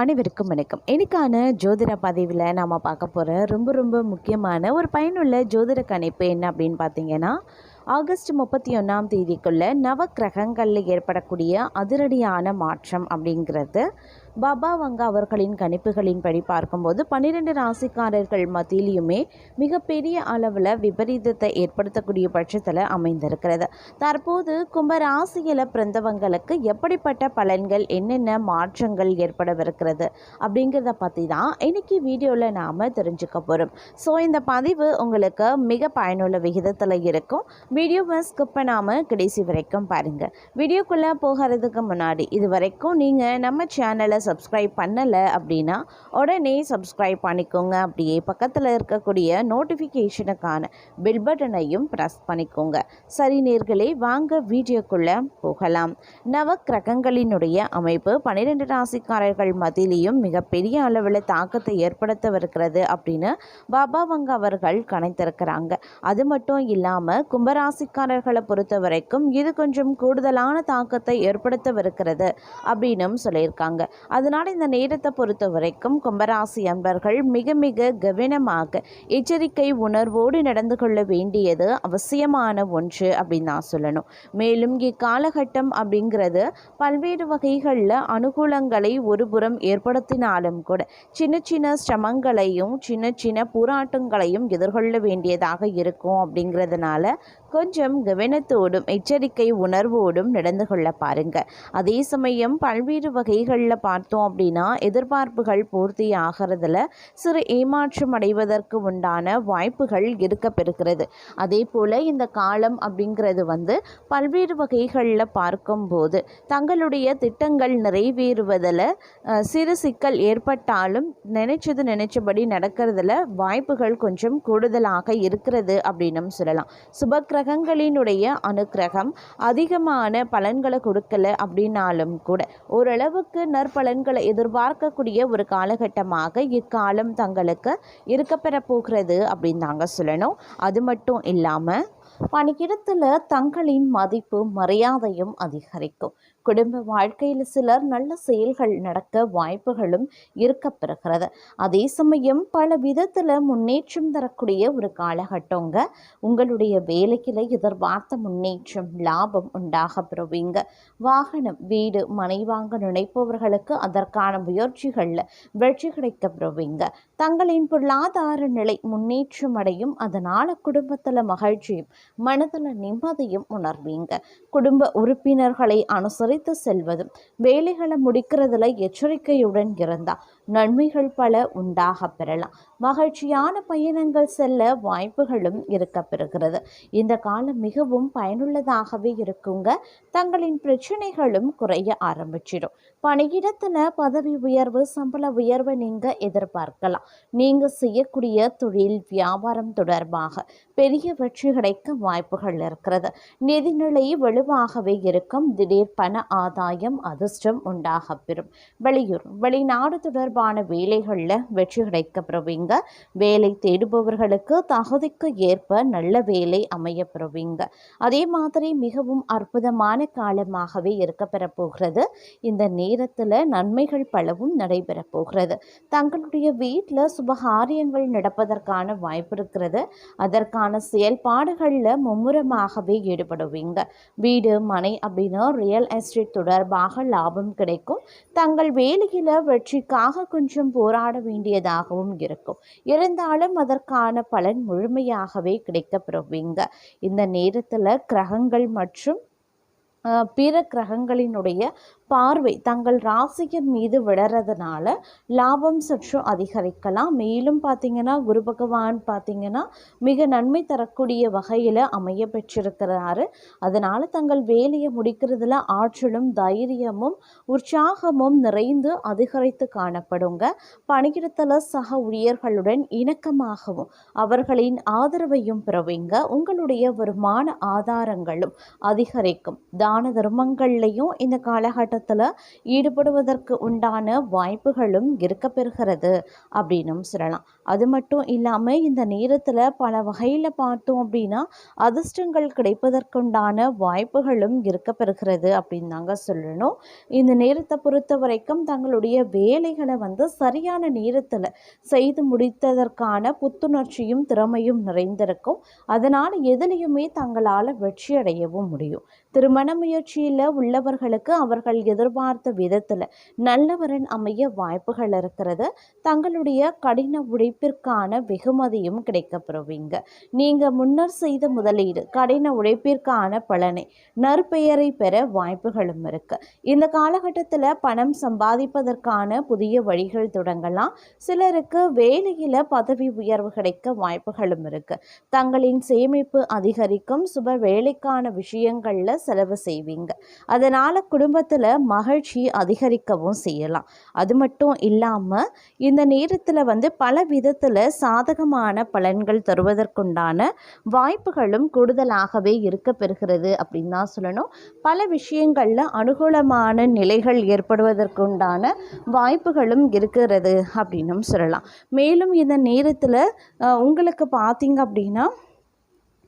அனைவருக்கும் வணக்கம். எனக்கான ஜோதிட பதிவில் நாம் பார்க்க போகிற ரொம்ப ரொம்ப முக்கியமான ஒரு பயனுள்ள ஜோதிட கணிப்பு என்ன அப்படின்னு பார்த்தீங்கன்னா ஆகஸ்ட் முப்பத்தி ஒன்றாம் தேதிக்குள்ளே நவ கிரகங்களில் ஏற்படக்கூடிய அதிரடியான மாற்றம் அப்படிங்கிறது பாபா வங்கா அவர்களின் கணிப்புகளின்படி பார்க்கும்போது பன்னிரெண்டு ராசிக்காரர்கள் மத்தியிலுமே மிகப்பெரிய அளவில் விபரீதத்தை ஏற்படுத்தக்கூடிய பட்சத்தில் அமைந்திருக்கிறது. தற்போது கும்பராசியில் பிறந்தவங்களுக்கு எப்படிப்பட்ட பலன்கள் என்னென்ன மாற்றங்கள் ஏற்படவிருக்கிறது அப்படிங்கிறத பற்றி தான் இன்னைக்கு வீடியோவில் நாம் தெரிஞ்சுக்க போகிறோம் ஸோ இந்த பதிவு உங்களுக்கு மிக பயனுள்ள விகிதத்தில் இருக்கும். வீடியோவை ஸ்கிப் பண்ணாமல் கடைசி வரைக்கும் பாருங்கள் வீடியோக்குள்ளே போகிறதுக்கு முன்னாடி இது வரைக்கும் நீங்கள் நம்ம சேனலை சப்ஸ்கிரைப் பண்ணலை அப்படின்னா உடனே சப்ஸ்கிரைப் பண்ணிக்கோங்க. அப்படியே பக்கத்தில் இருக்கக்கூடிய நோட்டிஃபிகேஷனுக்கான பெல் பட்டனையும் ப்ரெஸ் பண்ணிக்கோங்க. சரி நேர்களே வாங்க வீடியோக்குள்ளே போகலாம். நவக்கிரகங்களினுடைய அமைப்பு பன்னிரெண்டு ராசிக்காரர்கள் மத்தியிலையும் மிகப்பெரிய அளவில் தாக்கத்தை ஏற்படுத்தவிருக்கிறது அப்படின்னு பாபா வங்க அவர்கள் கணித்திருக்கிறாங்க. அது மட்டும் இல்லாமல் கும்பராசிக்காரர்களை பொறுத்த வரைக்கும் இது கொஞ்சம் கூடுதலான தாக்கத்தை ஏற்படுத்தவிருக்கிறது அப்படின்னும் சொல்லியிருக்காங்க. அதனால் இந்த நேரத்தை பொறுத்த வரைக்கும் கும்பராசி அன்பர்கள் மிக மிக கவனமாக எச்சரிக்கை உணர்வோடு நடந்து கொள்ள வேண்டியது அவசியமான ஒன்று அப்படின்னு நான் சொல்லணும். மேலும் இக்காலகட்டம் அப்படிங்கிறது பல்வேறு வகைகளில் அனுகூலங்களை ஒருபுறம் ஏற்படுத்தினாலும் கூட சின்ன சின்ன சிரமங்களையும் சின்ன சின்ன போராட்டங்களையும் எதிர்கொள்ள வேண்டியதாக இருக்கும் அப்படிங்கிறதுனால கொஞ்சம் கவனத்தோடும் எச்சரிக்கை உணர்வோடும் நடந்து கொள்ள பாருங்க. அதே சமயம் பல்வேறு வகைகளில் பார்த்தோம் அப்படின்னா எதிர்பார்ப்புகள் பூர்த்தி ஆகிறதுல சிறு ஏமாற்றம் அடைவதற்கு உண்டான வாய்ப்புகள் இருக்க பெறுகிறது அதே போல் இந்த காலம் அப்படிங்கிறது வந்து பல்வேறு வகைகளில் பார்க்கும்போது தங்களுடைய திட்டங்கள் நிறைவேறுவதில் சிறு சிக்கல் ஏற்பட்டாலும் நினைச்சது நினைச்சபடி நடக்கிறதுல வாய்ப்புகள் கொஞ்சம் கூடுதலாக இருக்கிறது அப்படின்னும் சொல்லலாம். சுப கிரகங்களினுடைய அனுக்கிரகம் அதிகமான பலன்களை கொடுக்கல அப்படின்னாலும் கூட ஓரளவுக்கு நற்பல பலன்களை எதிர்பார்க்கக்கூடிய ஒரு காலகட்டமாக இக்காலம் தங்களுக்கு இருக்கப்பெற போகிறது அப்படின்னு தாங்க சொல்லணும். அது மட்டும் இல்லாமல் பணியிடத்தில் தங்களின் மதிப்பு மரியாதையும் அதிகரிக்கும். குடும்ப வாழ்க்கையில் சிலர் நல்ல செயல்கள் நடக்க வாய்ப்புகளும் இருக்கப்பெறுகிறது அதே சமயம் பல விதத்தில் முன்னேற்றம் தரக்கூடிய ஒரு காலகட்டங்க. உங்களுடைய வேலையில் எதிர்பார்த்த முன்னேற்றம் லாபம் உண்டாக பெறுவீங்க. வாகனம் வீடு மனை வாங்க நினைப்பவர்களுக்கு அதற்கான முயற்சிகளில் வெற்றி கிடைக்க பெறுவீங்க. தங்களின் பொருளாதார நிலை முன்னேற்றம் அடையும். அதனால் குடும்பத்தில் மகிழ்ச்சியும் மனதில் நிம்மதியும் உணர்வீங்க. குடும்ப உறுப்பினர்களை அனுசரித்து செல்வதும் வேலைகளை முடிக்கிறதுல எச்சரிக்கையுடன் இருந்தா நன்மைகள் பல உண்டாக பெறலாம். மகிழ்ச்சியான பயணங்கள் செல்ல வாய்ப்புகளும் இருக்க பெறுகிறது இந்த காலம் மிகவும் பயனுள்ளதாகவே இருக்குங்க. தங்களின் பிரச்சனைகளும் குறைய ஆரம்பிச்சிடும். பணியிடத்தில் பதவி உயர்வு சம்பள உயர்வை நீங்கள் எதிர்பார்க்கலாம். நீங்கள் செய்யக்கூடிய தொழில் வியாபாரம் தொடர்பாக பெரிய வெற்றி கிடைக்க வாய்ப்புகள் இருக்கிறது. நிதிநிலை வலுவாகவே இருக்கும். திடீர் பண ஆதாயம் அதிர்ஷ்டம் உண்டாக பெறும். வெளியூர் வெளிநாடு தொடர்பான வேலைகளில் வெற்றி கிடைக்க பெறுவீங்க வேலை தேடுபவர்களுக்கு தகுதிக்கு ஏற்ப நல்ல வேலை அமைய பெறுவீங்க அதே மாதிரி மிகவும் அற்புதமான காலமாகவே இருக்க போகிறது. இந்த நேரத்தில் நன்மைகள் பலவும் நடைபெறப் போகிறது. தங்களுடைய வீட்டில் சுபகாரியங்கள் நடப்பதற்கான வாய்ப்பு இருக்கிறது. அதற்கான செயல்பாடுகளில் மும்முரமாகவே ஈடுபடுவீங்க. வீடு மனை அப்படின்னா ரியல் எஸ்டேட் தொடர்பாக லாபம் கிடைக்கும். தங்கள் வேலையில் வெற்றிக்காக கொஞ்சம் போராட வேண்டியதாகவும் இருக்கும். இருந்தாலும் அதற்கான பலன் முழுமையாகவே கிடைக்கப்பெறுவீங்க. இந்த நேரத்தில் கிரகங்கள் மற்றும் பிற கிரகங்களினுடைய பார்வை தங்கள் ராசியின் மீது விடறதுனால லாபம் சற்று அதிகரிக்கலாம். மேலும் பார்த்தீங்கன்னா குரு பகவான் பார்த்தீங்கன்னா மிக நன்மை தரக்கூடிய வகையில் அமைய பெற்றிருக்கிறாரு. அதனால் தங்கள் வேலையை முடிக்கிறதுல ஆற்றலும் தைரியமும் உற்சாகமும் நிறைந்து அதிகரித்து காணப்படுங்க. பணியிடத்தில் சக ஊழியர்களுடன் இணக்கமாகவும் அவர்களின் ஆதரவையும் பெறுவீங்க. உங்களுடைய வருமான ஆதாரங்களும் அதிகரிக்கும். தான தர்மங்கள்லையும் இந்த காலகட்டத்தில் காலகட்டத்தில் ஈடுபடுவதற்கு உண்டான வாய்ப்புகளும் இருக்க பெறுகிறது அப்படின்னும் சொல்லலாம். அது மட்டும் இல்லாமல் இந்த நேரத்தில் பல வகையில் பார்த்தோம் அப்படின்னா அதிர்ஷ்டங்கள் கிடைப்பதற்குண்டான வாய்ப்புகளும் இருக்க பெறுகிறது அப்படின்னு தாங்க சொல்லணும். இந்த நேரத்தை பொறுத்த வரைக்கும் தங்களுடைய வேலைகளை வந்து சரியான நேரத்தில் செய்து முடித்ததற்கான புத்துணர்ச்சியும் திறமையும் நிறைந்திருக்கும். அதனால் எதுலேயுமே தங்களால் வெற்றி அடையவும் முடியும். திருமண முயற்சியில் உள்ளவர்களுக்கு அவர்கள் எதிர்பார்த்த விதத்தில் நல்லவரன் அமைய வாய்ப்புகள் இருக்கிறது. தங்களுடைய கடின உழைப்பிற்கான வெகுமதியும் கிடைக்கப்பெறுவீங்க. நீங்கள் முன்னர் செய்த முதலீடு கடின உழைப்பிற்கான பலனை நற்பெயரை பெற வாய்ப்புகளும் இருக்கு. இந்த காலகட்டத்தில் பணம் சம்பாதிப்பதற்கான புதிய வழிகள் தொடங்கலாம். சிலருக்கு வேலையில் பதவி உயர்வு கிடைக்க வாய்ப்புகளும் இருக்கு. தங்களின் சேமிப்பு அதிகரிக்கும் சுப வேலைக்கான விஷயங்களில் செலவு செய்வீங்க. அதனால் குடும்பத்தில் மகிழ்ச்சி அதிகரிக்கவும் செய்யலாம். அது மட்டும் இல்லாமல் இந்த நேரத்தில் வந்து பல விதத்தில் சாதகமான பலன்கள் தருவதற்குண்டான வாய்ப்புகளும் கூடுதலாகவே இருக்க பெறுகிறது அப்படின்னு தான் சொல்லணும். பல விஷயங்களில் அனுகூலமான நிலைகள் ஏற்படுவதற்குண்டான வாய்ப்புகளும் இருக்கிறது அப்படின்னும் சொல்லலாம். மேலும் இந்த நேரத்தில் உங்களுக்கு பார்த்தீங்க அப்படின்னா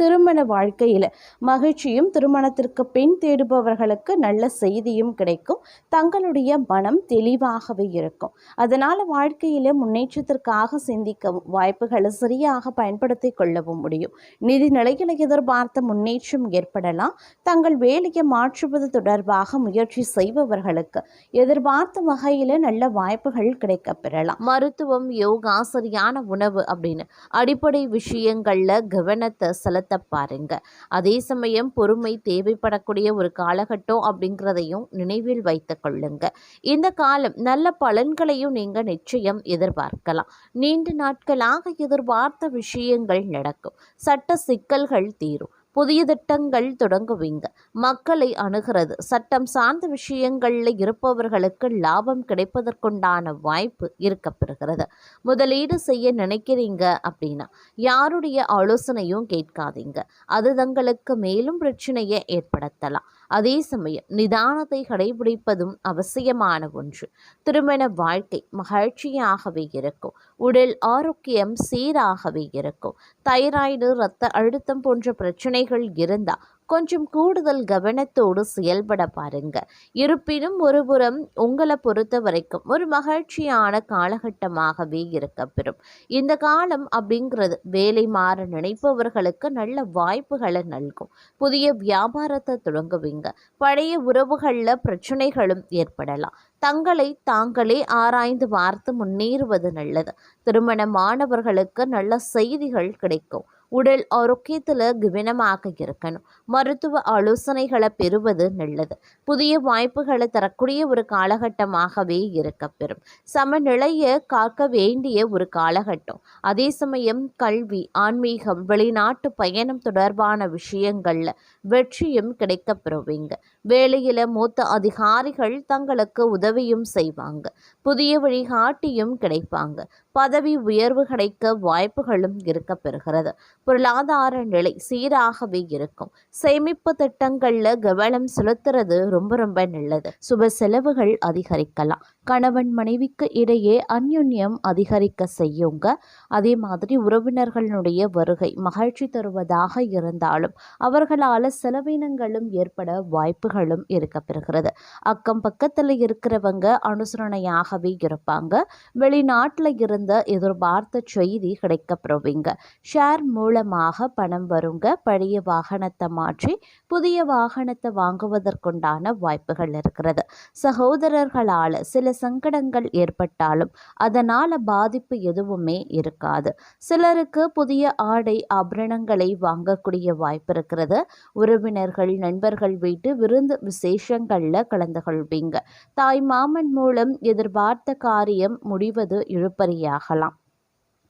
திருமண வாழ்க்கையில் மகிழ்ச்சியும் திருமணத்திற்கு பின் தேடுபவர்களுக்கு நல்ல செய்தியும் கிடைக்கும். தங்களுடைய மனம் தெளிவாகவே இருக்கும். அதனால் வாழ்க்கையில் முன்னேற்றத்திற்காக சிந்திக்கவும் வாய்ப்புகளை சரியாக பயன்படுத்தி கொள்ளவும் முடியும். நிதி நிலையில் எதிர்பார்த்த முன்னேற்றம் ஏற்படலாம். தங்கள் வேலையை மாற்றுவது தொடர்பாக முயற்சி செய்பவர்களுக்கு எதிர்பார்த்த வகையில் நல்ல வாய்ப்புகள் கிடைக்க பெறலாம். மருத்துவம் யோகா சரியான உணவு அப்படின்னு அடிப்படை விஷயங்களில் கவனத்தை செலுத்த பாருங்க. அதே சமயம் பொறுமை தேவைப்படக்கூடிய ஒரு காலகட்டம் அப்படிங்கிறதையும் நினைவில் வைத்து கொள்ளுங்க. இந்த காலம் நல்ல பலன்களையும் நீங்க நிச்சயம் எதிர்பார்க்கலாம். நீண்ட நாட்களாக எதிர்பார்த்த விஷயங்கள் நடக்கும். சட்ட சிக்கல்கள் தீரும். புதிய திட்டங்கள் தொடங்குவீங்க. மக்களை அணுகிறது. சட்டம் சார்ந்த விஷயங்களில் இருப்பவர்களுக்கு லாபம் கிடைப்பதற்குண்டான வாய்ப்பு இருக்கப்பெறுகிறது. முதலீடு செய்ய நினைக்கிறீங்க அப்படின்னா யாருடைய ஆலோசனையும் கேட்காதீங்க. அது தங்களுக்கு மேலும் பிரச்சனையை ஏற்படுத்தலாம். அதே சமயம் நிதானத்தை கடைபிடிப்பதும் அவசியமான ஒன்று. திருமண வாழ்க்கை மகிழ்ச்சியாகவே இருக்கும். உடல் ஆரோக்கியம் சீராகவே இருக்கும். தைராய்டு இரத்த அழுத்தம் போன்ற பிரச்சனைகள் இருந்தால் கொஞ்சம் கூடுதல் கவனத்தோடு செயல்பட பாருங்க. இருப்பினும் ஒருபுறம் உங்களை பொறுத்த வரைக்கும் ஒரு மகிழ்ச்சியான காலகட்டமாகவே இருக்கப்பெறும் இந்த காலம் அப்படிங்கிறது வேலை மாற நினைப்பவர்களுக்கு நல்ல வாய்ப்புகளை நல்கும். புதிய வியாபாரத்தை தொடங்குவீங்க. பழைய உறவுகளில் பிரச்சனைகளும் ஏற்படலாம். தங்களை தாங்களே ஆராய்ந்து பார்த்து முன்னேறுவது நல்லது. திருமணமானவர்களுக்கு நல்ல செய்திகள் கிடைக்கும். உடல் ஆரோக்கியத்தில் கவனமாக இருக்கணும். மருத்துவ ஆலோசனைகளை பெறுவது நல்லது. புதிய வாய்ப்புகளை தரக்கூடிய ஒரு காலகட்டமாகவே இருக்கப்பெறும். சமநிலையை காக்க வேண்டிய ஒரு காலகட்டம். அதே சமயம் கல்வி ஆன்மீகம் வெளிநாட்டு பயணம் தொடர்பான விஷயங்களில் வெற்றியும் கிடைக்கப்பெறுவீங்க வேலையில் மூத்த அதிகாரிகள் தங்களுக்கு உதவியும் செய்வாங்க. புதிய வழிகாட்டியும் கிடைப்பாங்க. பதவி உயர்வு கிடைக்க வாய்ப்புகளும் இருக்க பெறுகிறது. பொருளாதார நிலை சீராகவே இருக்கும். சேமிப்பு திட்டங்களில் கவனம் செலுத்துறது ரொம்ப ரொம்ப நல்லது. சுப செலவுகள் அதிகரிக்கலாம். கணவன் மனைவிக்கு இடையே அந்யுன்யம் அதிகரிக்க செய்யுங்க. அதே மாதிரி உறவினர்களுடைய வருகை மகிழ்ச்சி தருவதாக இருந்தாலும் அவர்களால் செலவினங்களும் ஏற்பட வாய்ப்புகளும் இருக்கப்பெறுகிறது. அக்கம் பக்கத்தில் இருக்கிறவங்க அனுசரணையாகவே இருப்பாங்க. வெளிநாட்டில் இருந்த எதிர்பார்த்த செய்தி கிடைக்கப்பெறுவீங்க. ஷேர் மூலமாக பணம் வருங்க. பழைய வாகனத்தை மாற்றி புதிய வாகனத்தை வாங்குவதற்குண்டான வாய்ப்புகள் இருக்கிறது. சகோதரர்களால் சில சங்கடங்கள் ஏற்பட்டாலும் அதனால் பாதிப்பு எதுவுமே இருக்காது. சிலருக்கு புதிய ஆடை ஆபரணங்களை வாங்கக்கூடிய வாய்ப்பு இருக்கிறது. உறவினர்கள் நண்பர்கள் வீட்டு விருந்து விசேஷங்களில் கலந்து கொள்வீங்க. தாய் மாமன் மூலம் எதிர்பார்த்த காரியம் முடிவது இழுப்பறியாகலாம்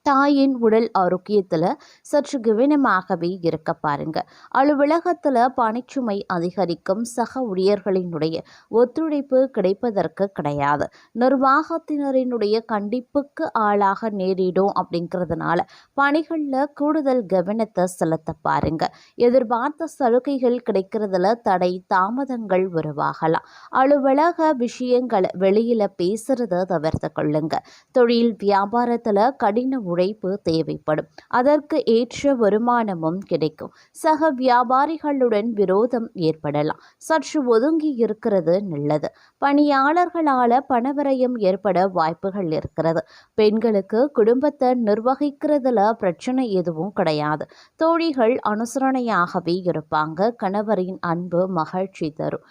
தாயின் உடல் ஆரோக்கியத்தில் சற்று கவனமாகவே இருக்க பாருங்க. அலுவலகத்தில் பணிச்சுமை அதிகரிக்கும் சக ஊழியர்களினுடைய ஒத்துழைப்பு கிடைப்பதற்கு கிடையாது. நிர்வாகத்தினரினுடைய கண்டிப்புக்கு ஆளாக நேரிடும் அப்படிங்கிறதுனால பணிகளில் கூடுதல் கவனத்தை செலுத்த பாருங்க. எதிர்பார்த்த சலுகைகள் கிடைக்கிறதுல தடை தாமதங்கள் உருவாகலாம். அலுவலக விஷயங்களை வெளியில் பேசுறத தவிர்த்து கொள்ளுங்க. தொழில் வியாபாரத்தில் கடின உழைப்பு தேவைப்படும். அதற்கு ஏற்ற வருமானமும் கிடைக்கும். சக வியாபாரிகளுடன் விரோதம் ஏற்படலாம். சற்று ஒதுங்கி இருக்கிறது நல்லது. பணியாளர்களால பணவரையும் ஏற்பட வாய்ப்புகள் இருக்கிறது. பெண்களுக்கு குடும்பத்தை நிர்வகிக்கிறதுல பிரச்சனை எதுவும் கிடையாது. தோழிகள் அனுசரணையாகவே இருப்பாங்க. கணவரின் அன்பு மகிழ்ச்சி தரும்.